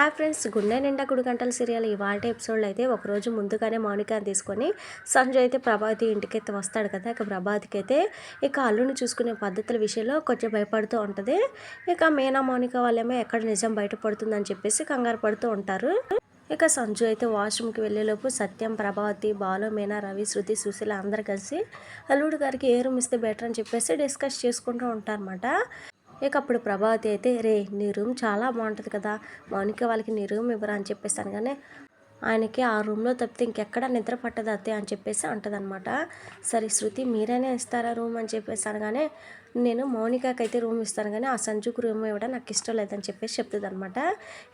Hi friends గుండె నిండా గుడి గంటల సీరియల్ ఇవాళ ఎపిసోడ్లో అయితే ఒకరోజు ముందుగానే మౌనికాని తీసుకొని సంజయ్ అయితే ప్రభావతి ఇంటికి అయితే వస్తాడు కదా. ఇక ప్రభావతికి అయితే ఇక అల్లుని చూసుకునే పద్ధతుల విషయంలో కొంచెం భయపడుతూ ఉంటుంది. ఇక మీనా మౌనిక వాళ్ళేమో ఎక్కడ నిజం బయటపడుతుందని చెప్పేసి కంగారు పడుతూ ఉంటారు. ఇక సంజు అయితే వాష్రూమ్కి వెళ్ళేలోపు సత్యం ప్రభావతి బాలు మీనా రవి శృతి సుశీల అందరు కలిసి అల్లుడు గారికి ఏ రూమ్ ఇస్తే బెటర్ అని చెప్పేసి డిస్కస్ చేసుకుంటూ ఉంటారన్నమాట. ఇక అప్పుడు ప్రభావతి అయితే రే నీ రూమ్ చాలా బాగుంటుంది కదా మౌనిక వాళ్ళకి నీ రూమ్ ఇవ్వరా? అని చెప్పేసి కానీ ఆయనకి ఆ రూమ్లో తప్పితే ఇంకెక్కడ నిద్ర పట్టదు అత్తే అని చెప్పేసి అంటదనమాట సరే శృతి మీరైనా ఇస్తారా రూమ్? అని చెప్పేసి అనగానే నేను మౌనికకి అయితే రూమ్ ఇస్తాను. కానీ ఆ సంజుకు రూమ్ ఇవ్వడం నాకు ఇష్టం లేదని చెప్పేసి చెప్తుంది అనమాట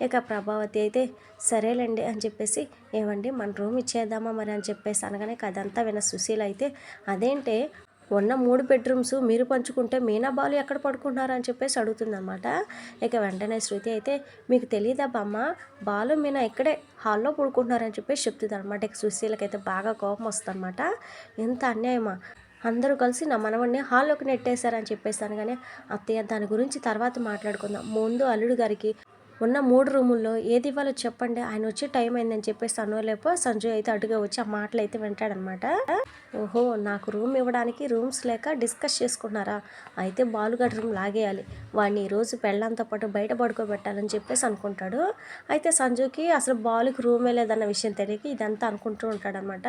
ఇక ప్రభావతి అయితే సరేలేండి అని చెప్పేసి ఏమండి మన రూమ్ ఇచ్చేద్దామా మరి? అని చెప్పేసి అనగానే అదంతా విన సుశీల అయితే అదేంటే ఉన్న మూడు బెడ్రూమ్స్ మీరు పంచుకుంటే మీనా బాలు ఎక్కడ పడుకుంటున్నారు అని చెప్పేసి అడుగుతుందన్నమాట. ఇక వెంటనే శృతి అయితే మీకు తెలియదా బామ్మ? బాలు మీనా ఇక్కడే హాల్లో పడుకుంటున్నారని చెప్పేసి చెప్తుంది అనమాట ఇక సుశీలకైతే బాగా కోపం వస్తుందన్నమాట. ఎంత అన్యాయమా? అందరూ కలిసి నా మనవడిని హాల్లోకి నెట్టేశారని చెప్పేశాను కానీ అత్తయ్య దాని గురించి తర్వాత మాట్లాడుకుందాం. ముందు అల్లుడు గారికి ఉన్న మూడు రూముల్లో ఏది ఇవ్వాలో చెప్పండి. ఆయన వచ్చి టైం అయిందని చెప్పేసి అనోలేపో సంజయ్ అయితే అటుగా వచ్చి ఆ మాటలు అయితే వింటాడనమాట. ఓహో నాకు రూమ్ ఇవ్వడానికి రూమ్స్ లేక డిస్కస్ చేసుకున్నారా? అయితే బాలుగడ్ రూమ్ లాగేయాలి. వాడిని ఈరోజు పెళ్ళంతో పాటు బయట పడుకోబెట్టాలని చెప్పేసి అనుకుంటాడు. అయితే సంజుకి అసలు బాలుకి రూమే లేదన్న విషయం తెలియక ఇదంతా అనుకుంటూ ఉంటాడనమాట.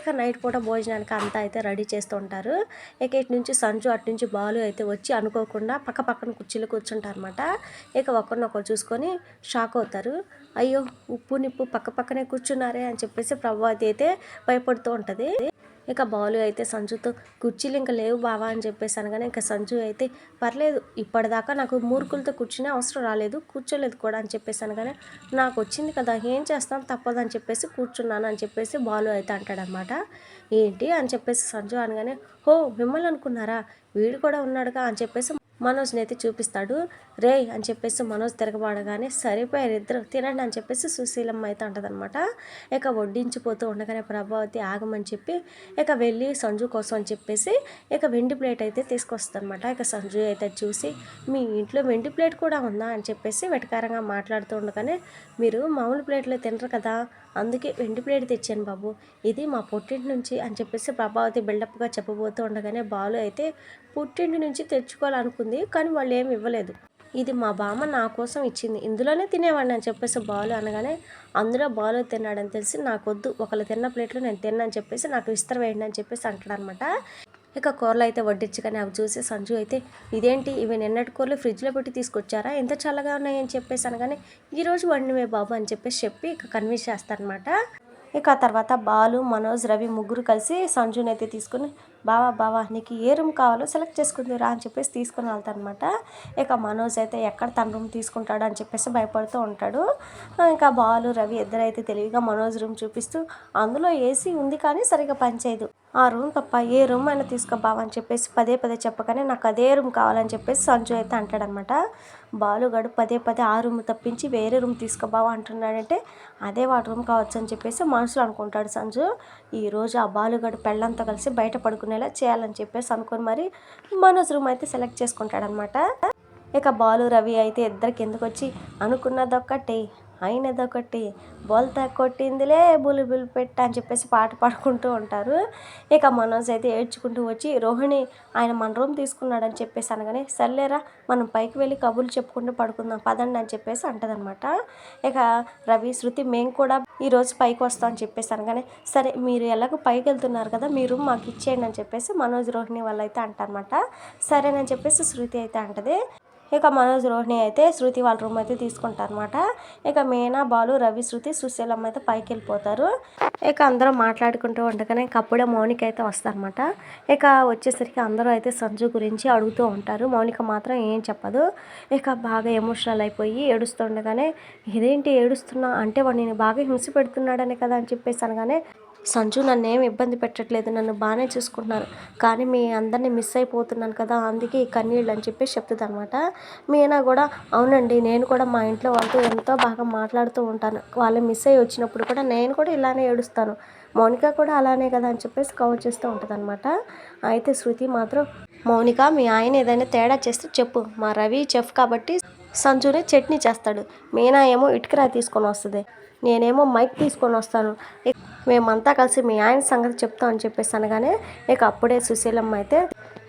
ఇక నైట్ పూట భోజనానికి అంతా అయితే రెడీ చేస్తూ ఉంటారు. ఇక ఇటు నుంచి సంజు అటు నుంచి బాలు అయితే వచ్చి అనుకోకుండా పక్క పక్కన కుర్చీలు కూర్చుంటారు అనమాట ఇక ఒకరినొకరు చూసుకొని చూసుకొని షాక్ అవుతారు. అయ్యో ఉప్పు నిప్పు పక్క పక్కనే కూర్చున్నారే అని చెప్పేసి ప్రభావతి అయితే భయపడుతూ ఉంటుంది. ఇక బాలు అయితే సంజుతో కుర్చీలు ఇంకా లేవు బావా అని చెప్పేసి అనగానే ఇంకా సంజు అయితే పర్లేదు ఇప్పటిదాకా నాకు మూర్ఖులతో కూర్చునే అవసరం రాలేదు కూర్చోలేదు కూడా అని చెప్పేసి అనగానే నాకు వచ్చింది కదా ఏం చేస్తాను తప్పదని చెప్పేసి కూర్చున్నాను అని చెప్పేసి బాలు అయితే అంటాడనమాట. ఏంటి అని చెప్పేసి సంజు అనగానే హో మిమ్మల్ని అనుకున్నారా? వీడు కూడా ఉన్నాడుగా అని చెప్పేసి మనోజ్ని అయితే చూపిస్తాడు. రే అని చెప్పేసి మనోజ్ తిరగబాడగానే సరిపోయారు ఇద్దరు. తినండి అని చెప్పేసి సుశీలమ్మ అయితే అంటదనమాట ఇక వడ్డించిపోతూ ఉండగానే ప్రభావతి ఆగమని చెప్పి ఇక వెళ్ళి సంజు కోసం అని చెప్పేసి ఇక వెండి ప్లేట్ అయితే తీసుకొస్తుందనమాట ఇక సంజు అయితే చూసి మీ ఇంట్లో వెండి ప్లేట్ కూడా ఉందా అని చెప్పేసి వెటకారంగా మాట్లాడుతూ ఉండగానే మీరు మామూలు ప్లేట్లో తినరు కదా అందుకే వెండి ప్లేట్ తెచ్చాను బాబు. ఇది మా పుట్టింటి నుంచి అని చెప్పేసి ప్రభావతి బిల్డప్గా చెప్పబోతూ ఉండగానే బాలు అయితే పుట్టింటి నుంచి తెచ్చుకోవాలనుకుంది కానీ వాళ్ళు ఏమి ఇవ్వలేదు. ఇది మా బామ్మ నా కోసం ఇచ్చింది. ఇందులోనే తినేవాడిని అని చెప్పేసి బాలు అనగానే అందులో బాలు తిన్నాడని తెలిసి నాకొద్దు. ఒకళ్ళు తిన్న ప్లేట్లో నేను తిన్నాను చెప్పేసి నాకు విస్తర వేయండి అని చెప్పేసి అంటాడనమాట. ఇక కూరలు అయితే వడ్డించగానే అవి చూసి సంజు అయితే ఇదేంటి? ఇవి నిన్నటి కూరలు ఫ్రిడ్జ్లో పెట్టి తీసుకొచ్చారా? ఎంత చల్లగా ఉన్నాయని చెప్పేసి అనగానే ఈరోజు వండివే బాబు అని చెప్పేసి చెప్పి ఇక కన్విన్స్ చేస్తారనమాట. ఇక తర్వాత బాలు మనోజ్ రవి ముగ్గురు కలిసి సంజుని అయితే తీసుకుని బావా బావా నీకు ఏ రూమ్ కావాలో సెలెక్ట్ చేసుకుంది రా అని చెప్పేసి తీసుకుని వెళ్తానమాట ఇక మనోజ్ అయితే ఎక్కడ తన రూమ్ తీసుకుంటాడు? అని చెప్పేసి భయపడుతూ ఉంటాడు. ఇంకా బాలు రవి ఇద్దరైతే తెలివిగా మనోజ్ రూమ్ చూపిస్తూ అందులో ఏసీ ఉంది కానీ సరిగా పనిచేయదు. ఆ రూమ్ తప్ప ఏ రూమ్ అయినా తీసుకోబావని చెప్పేసి పదే పదే చెప్పగానే నాకు అదే రూమ్ కావాలని చెప్పేసి సంజు అయితే అంటాడనమాట. బాలుగాడు పదే పదే ఆ రూమ్ తప్పించి వేరే రూమ్ తీసుకోబావా అంటున్నాడంటే అదే వాటి రూమ్ కావచ్చు అని చెప్పేసి మనసులో అనుకుంటాడు సంజు. ఈరోజు ఆ బాలుగాడు పెళ్ళంతా కలిసి బయట పడుకునేలా చేయాలని చెప్పేసి అనుకుని మరి మనోజ్ రూమ్ అయితే సెలెక్ట్ చేసుకుంటాడనమాట. ఇక బాలు రవి అయితే ఇద్దరికి ఎందుకు వచ్చి అనుకున్నదొక్కటే అయినదొకటి బోల్తా కొట్టిందిలే బులుబులు పెట్ట అని చెప్పేసి పాట పాడుకుంటూ ఉంటారు. ఇక మనోజ్ అయితే ఏడ్చుకుంటూ వచ్చి రోహిణి ఆయన మన రూమ్ తీసుకున్నాడని చెప్పేసి అనగానే సర్లేరా మనం పైకి వెళ్ళి కబుర్లు చెప్పుకుంటూ పడుకుందాం పదండి అని చెప్పేసి అంటదనమాట ఇక రవి శృతి మేము కూడా ఈరోజు పైకి వస్తాం అని చెప్పేసి అనగానే సరే మీరు ఎలాగో పైకి వెళ్తున్నారు కదా మీ రూమ్ మాకు ఇచ్చేయండి అని చెప్పేసి మనోజ్ రోహిణి వాళ్ళు అయితే అంటారనమాట సరేనని చెప్పేసి శృతి అయితే అంటది. ఇక మనోజ్ రోహిణి అయితే శృతి వాళ్ళ రూమ్ అయితే తీసుకుంటారనమాట ఇక మీనా బాలు రవి శృతి సుశీలమ్మ అయితే పైకి వెళ్ళిపోతారు. ఇక అందరూ మాట్లాడుకుంటూ ఉండగానే ఇక అప్పుడే మౌనిక అయితే వస్తారనమాట ఇక వచ్చేసరికి అందరూ అయితే సంజు గురించి అడుగుతూ ఉంటారు. మౌనిక మాత్రం ఏం చెప్పదు. ఇక బాగా ఎమోషనల్ అయిపోయి ఏడుస్తుండగానే ఇదేంటి ఏడుస్తున్నా? అంటే వాడు నేను బాగా హింస పెడుతున్నాడనే కదా అని చెప్పేసి అనగానే సంజు నన్ను ఏం ఇబ్బంది పెట్టట్లేదు నన్ను బాగానే చూసుకుంటున్నారు. కానీ మీ అందరినీ మిస్ అయిపోతున్నాను కదా అందుకే ఈ కన్నీళ్ళు అని చెప్పి చెప్తుంది అనమాట మీనా కూడా అవునండి నేను కూడా మా ఇంట్లో వాళ్ళతో ఎంతో బాగా మాట్లాడుతూ ఉంటాను. వాళ్ళు మిస్ అయ్యి వచ్చినప్పుడు కూడా నేను కూడా ఇలానే ఏడుస్తాను. మౌనిక కూడా అలానే కదా అని చెప్పేసి కవర్ చేస్తూ ఉంటుంది అనమాట అయితే శృతి మాత్రం మౌనిక మీ ఆయన ఏదైనా తేడా చేస్తే చెప్పు. మా రవి చెఫ్ కాబట్టి సంజునే చట్నీ చేస్తాడు. మీనా ఏమో ఇటుకరా తీసుకొని వస్తుంది. నేనేమో మైక్ తీసుకొని వస్తాను. మేమంతా కలిసి మీ ఆయన సంగతి చెప్తాం అని చెప్పేసి అనగానే ఇక అప్పుడే సుశీలమ్మ అయితే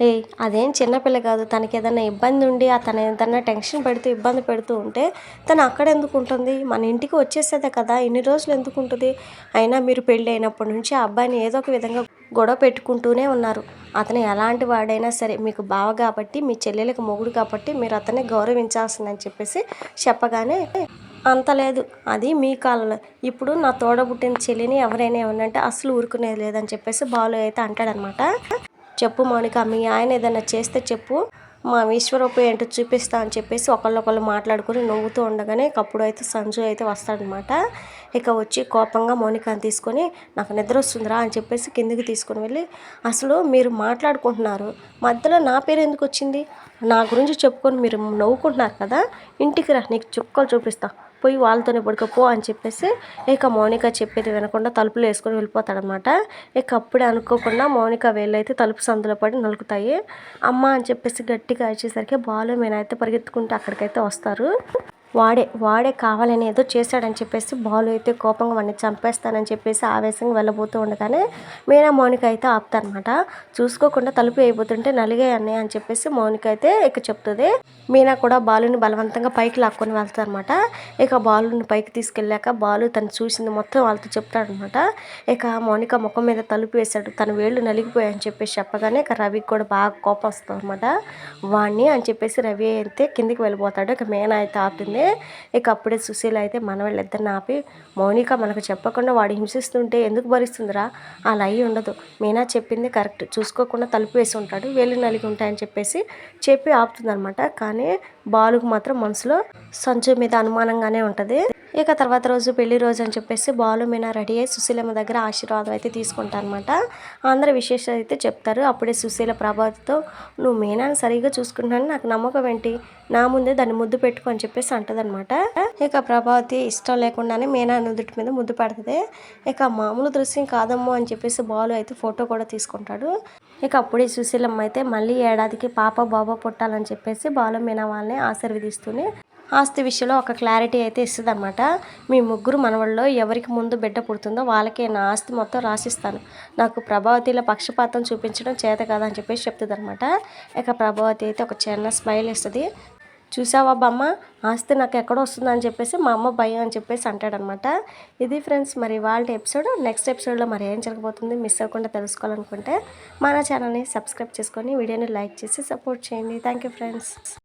ఏ అదేం చిన్నపిల్ల కాదు. తనకి ఏదైనా ఇబ్బంది ఉండి తను ఏదైనా టెన్షన్ పెడుతూ ఇబ్బంది పెడుతూ ఉంటే తను అక్కడ ఎందుకు ఉంటుంది? మన ఇంటికి వచ్చేసేదే కదా. ఇన్ని రోజులు ఎందుకు ఉంటుంది? అయినా మీరు పెళ్ళి అయినప్పటి నుంచి ఆ అబ్బాయిని ఏదో ఒక విధంగా గొడవ పెట్టుకుంటూనే ఉన్నారు. అతను ఎలాంటి వాడైనా సరే మీకు బావ కాబట్టి మీ చెల్లెలకు మొగుడు కాబట్టి మీరు అతన్ని గౌరవించాల్సిందని చెప్పేసి చెప్పగానే అంత లేదు. అది మీ కాలంలో. ఇప్పుడు నా తోడబుట్టిన చెల్లిని ఎవరైనా ఏమన్నంటే అసలు ఊరుకునేది లేదని చెప్పేసి బాలు అయితే అంటాడనమాట. చెప్పు మౌనిక మీ ఆయన ఏదైనా చేస్తే చెప్పు. మా విశ్వరూప ఏంటో చూపిస్తా అని చెప్పేసి ఒకళ్ళొకళ్ళు మాట్లాడుకుని నవ్వుతూ ఉండగానే కప్పుడు అప్పుడు అయితే సంజు అయితే వస్తాడనమాట ఇక వచ్చి కోపంగా మౌనికని తీసుకొని నాకు నిద్ర వస్తుందిరా అని చెప్పేసి కిందికి తీసుకొని వెళ్ళి అసలు మీరు మాట్లాడుకుంటున్నారు. మధ్యలో నా పేరు ఎందుకు వచ్చింది? నా గురించి చెప్పుకొని మీరు నవ్వుకుంటున్నారు కదా. ఇంటికి రా నీకు చుక్కలు చూపిస్తా. పోయి వాళ్ళతోనే పడుకోపో అని చెప్పేసి ఇక మౌనిక చెప్పేది వినకుండా తలుపులు వేసుకొని వెళ్ళిపోతాడనమాట ఇక అప్పుడే అనుకోకుండా మౌనిక వేళ్ళైతే తలుపు సందులో పడి నలుకుతాయి. అమ్మ అని చెప్పేసి గట్టిగా అరిచేసరికి బాలు మీనైతే పరిగెత్తుకుంటూ అక్కడికైతే వస్తారు. వాడే వాడే కావాలని ఏదో చేశాడని చెప్పేసి బాలు అయితే కోపంగా వాడిని చంపేస్తానని చెప్పేసి ఆవేశంగా వెళ్ళబోతూ ఉండగానే మీనా మౌనిక అయితే ఆపుతారనమాట చూసుకోకుండా తలుపు అయిపోతుంటే నలిగే అన్నయ్య అని చెప్పేసి మౌనిక అయితే ఇక చెప్తుంది. మీనా కూడా బాలుని బలవంతంగా పైకి లాక్కొని వెళ్తారనమాట ఇక బాలుని పైకి తీసుకెళ్ళాక బాలు తను చూసింది మొత్తం వాళ్ళతో చెప్తాడనమాట. ఇక మౌనిక ముఖం మీద తలుపు వేశాడు. తన వేళ్ళు నలిగిపోయాయని చెప్పేసి చెప్పగానే ఇక రవికి కూడా బాగా కోపం వస్తుంది అనమాట వాణ్ణి అని చెప్పేసి రవి అయితే కిందికి వెళ్ళిపోతాడు. ఇక మీనా అయితే ఆపుతుంది. ఇక అప్పుడే సుశీల అయితే మనవాళ్ళిద్దరిని ఆపి మౌనిక మనకు చెప్పకుండా వాడు హింసిస్తుంటే ఎందుకు భరిస్తుందిరా? అలా అయ్యి ఉండదు. మీనా చెప్పింది కరెక్ట్. చూసుకోకుండా తలుపు వేసి ఉంటాడు. వేళ్ళు నలిగి ఉంటాయని చెప్పేసి చెప్పి ఆపుతుందనమాట కానీ బాలుకు మాత్రం మనసులో సంచు మీద అనుమానంగానే ఉంటుంది. ఇక తర్వాత రోజు పెళ్ళి రోజు అని చెప్పేసి బాలు మీనా రెడీ అయ్యి సుశీలమ్మ దగ్గర ఆశీర్వాదం అయితే తీసుకుంటారనమాట అనమాట విశేషాలు అయితే చెప్తారు. అప్పుడే సుశీల ప్రభావతితో నువ్వు మీనాను సరిగ్గా చూసుకుంటున్నాను నాకు నమ్మకం ఏంటి? నా ముందే దాన్ని ముద్దు పెట్టుకో అని చెప్పేసి అంటదనమాట ఇక ప్రభావతి ఇష్టం లేకుండానే మీనా నుదుటి మీద ముద్దు పెడుతుంది. ఇక మామూలు దృశ్యం కాదమ్మో అని చెప్పేసి బాలు అయితే ఫోటో కూడా తీసుకుంటాడు. ఇక అప్పుడే సుశీలమ్మ అయితే మళ్ళీ ఏడాదికి పాప బాబా పుట్టాలని చెప్పేసి బాలు మీనా వాళ్ళని ఆశీర్వదిస్తూనే ఆస్తి విషయంలో ఒక క్లారిటీ అయితే ఇస్తుంది అనమాట మీ ముగ్గురు మనవల్లో ఎవరికి ముందు బిడ్డ పుడుతుందో వాళ్ళకే నా ఆస్తి మొత్తం రాసిస్తాను. నాకు ప్రభావతిలో పక్షపాతం చూపించడం చేత కదా అని చెప్పేసి చెప్తుంది అనమాట ఇక ప్రభావతి అయితే ఒక చిన్న స్మైల్ ఇస్తుంది. చూసావా బామ్మ? ఆస్తి నాకు ఎక్కడ వస్తుందని చెప్పేసి మా అమ్మ భయం అని చెప్పేసి అంటాడనమాట ఇది ఫ్రెండ్స్ మరి వాళ్ళ ఎపిసోడ్ నెక్స్ట్ ఎపిసోడ్లో మరి ఏం జరగబోతుంది మిస్ అవ్వకుండా తెలుసుకోవాలనుకుంటే మన ఛానల్ని సబ్స్క్రైబ్ చేసుకొని వీడియోని లైక్ చేసి సపోర్ట్ చేయండి. Thank you friends.